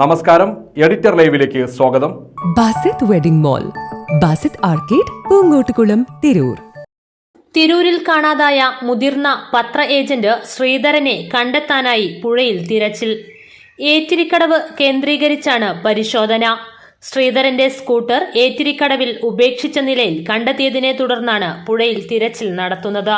നമസ്കാരം എഡിറ്റർ ലൈവിലേക്ക് സ്വാഗതം. Basith wedding mall Basith arcade Poonkottukulam Tirur. തിരൂരിൽ കാണാതായ മുതിർന്ന പത്ര ഏജന്റ് ശ്രീധരനെ കണ്ടെത്താനായി പുഴയിൽ തിരച്ചിൽ. ഏറ്റിരിക്കടവ് കേന്ദ്രീകരിച്ചാണ് പരിശോധന. ശ്രീധരന്റെ സ്കൂട്ടർ ഏറ്റിരിക്കടവിൽ ഉപേക്ഷിച്ച നിലയിൽ കണ്ടെത്തിയതിനെ തുടർന്നാണ് പുഴയിൽ തിരച്ചിൽ നടത്തുന്നത്.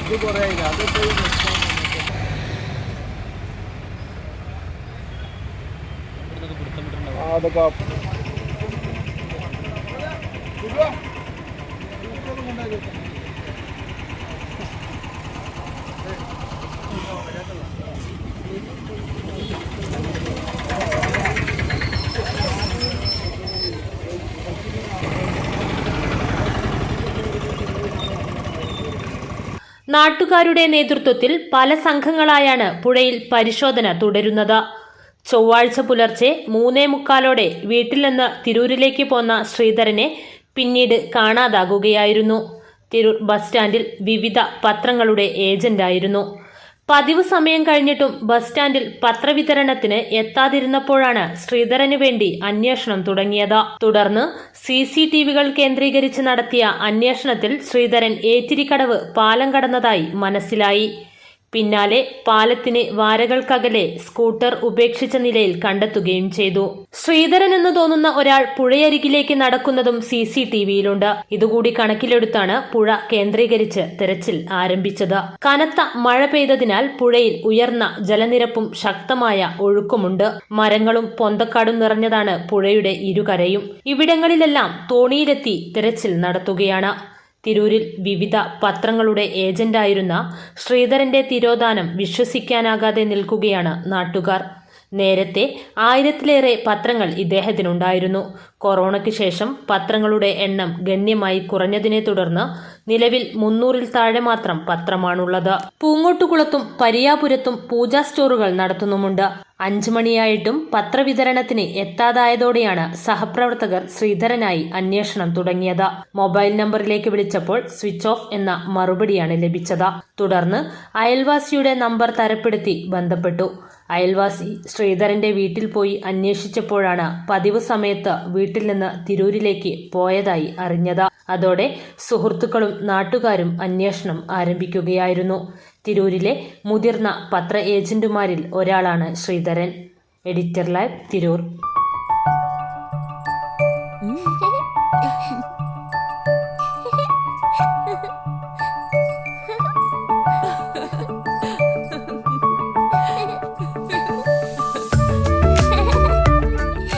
ഇത് കുറേ ഇല്ല അതിപ്പോൾ അതൊക്കെ കൊണ്ടാക്കി നാട്ടുകാരുടെ നേതൃത്വത്തിൽ പല സംഘങ്ങളായാണ് പുഴയിൽ പരിശോധന തുടരുന്നത്. ചൊവ്വാഴ്ച പുലർച്ചെ മൂന്നേ മുക്കാലോടെ വീട്ടിൽ നിന്ന് തിരൂരിലേക്ക് പോന്ന ശ്രീധരനെ പിന്നീട് കാണാതാകുകയായിരുന്നു. തിരൂർ ബസ് സ്റ്റാൻഡിൽ വിവിധ പത്രങ്ങളുടെ ഏജന്റായിരുന്നു. പതിവ് സമയം കഴിഞ്ഞിട്ടും ബസ് സ്റ്റാൻഡിൽ പത്രവിതരണത്തിന് എത്താതിരുന്നപ്പോഴാണ് ശ്രീധരന് വേണ്ടി അന്വേഷണം തുടങ്ങിയത്. തുടർന്ന് സി സി ടി വികൾ കേന്ദ്രീകരിച്ച് നടത്തിയ അന്വേഷണത്തിൽ ശ്രീധരൻ ഏറ്റിരിക്കടവ് പാലം കടന്നതായി മനസ്സിലായി. പിന്നാലെ പാലത്തിന് വാരകൾക്കകലെ സ്കൂട്ടർ ഉപേക്ഷിച്ച നിലയിൽ കണ്ടെത്തുകയും ചെയ്തു. ശ്രീധരൻ എന്ന് തോന്നുന്ന ഒരാൾ പുഴയരികിലേക്ക് നടക്കുന്നതും സി സി ടി വിയിലുണ്ട്. ഇതുകൂടി കണക്കിലെടുത്താണ് പുഴ കേന്ദ്രീകരിച്ച് തെരച്ചിൽ ആരംഭിച്ചത്. കനത്ത മഴ പെയ്തതിനാൽ പുഴയിൽ ഉയർന്ന ജലനിരപ്പും ശക്തമായ ഒഴുക്കുമുണ്ട്. മരങ്ങളും പൊന്തക്കാടും നിറഞ്ഞതാണ് പുഴയുടെ ഇരുകരയും. ഇവിടങ്ങളിലെല്ലാം തോണിയിലെത്തി തെരച്ചിൽ നടത്തുകയാണ്. തിരൂരിൽ വിവിധ പത്രങ്ങളുടെ ഏജന്റായിരുന്ന ശ്രീധരന്റെ തിരോധാനം വിശ്വസിക്കാനാകാതെ നിൽക്കുകയാണ് നാട്ടുകാർ. നേരത്തെ ആയിരത്തിലേറെ പത്രങ്ങൾ ഇദ്ദേഹത്തിനുണ്ടായിരുന്നു. കൊറോണയ്ക്ക് ശേഷം പത്രങ്ങളുടെ എണ്ണം ഗണ്യമായി കുറഞ്ഞതിനെ തുടർന്ന് നിലവിൽ മുന്നൂറിൽ താഴെ മാത്രം പത്രമാണുള്ളത്. പൂങ്ങോട്ടുകുളത്തും പരിയാപുരത്തും പൂജാ സ്റ്റോറുകൾ നടത്തുന്നുമുണ്ട്. അഞ്ചു മണിയായിട്ടും പത്രവിതരണത്തിന് എത്താതായതോടെയാണ് സഹപ്രവർത്തകർ ശ്രീധരനായി അന്വേഷണം തുടങ്ങിയത്. മൊബൈൽ നമ്പറിലേക്ക് വിളിച്ചപ്പോൾ സ്വിച്ച് ഓഫ് എന്ന മറുപടിയാണ് ലഭിച്ചത്. തുടർന്ന് അയൽവാസിയുടെ നമ്പർ തരപ്പെടുത്തി ബന്ധപ്പെട്ടു. അയൽവാസി ശ്രീധരന്റെ വീട്ടിൽ പോയി അന്വേഷിച്ചപ്പോഴാണ് പതിവ് സമയത്ത് വീട്ടിൽ നിന്ന് തിരൂരിലേക്ക് പോയതായി അറിഞ്ഞത്. അതോടെ സുഹൃത്തുക്കളും നാട്ടുകാരും അന്വേഷണം ആരംഭിക്കുകയായിരുന്നു. തിരൂരിലെ മുതിർന്ന പത്ര ഏജന്റുമാരിൽ ഒരാളാണ് ശ്രീധരൻ. Editor live Tirur.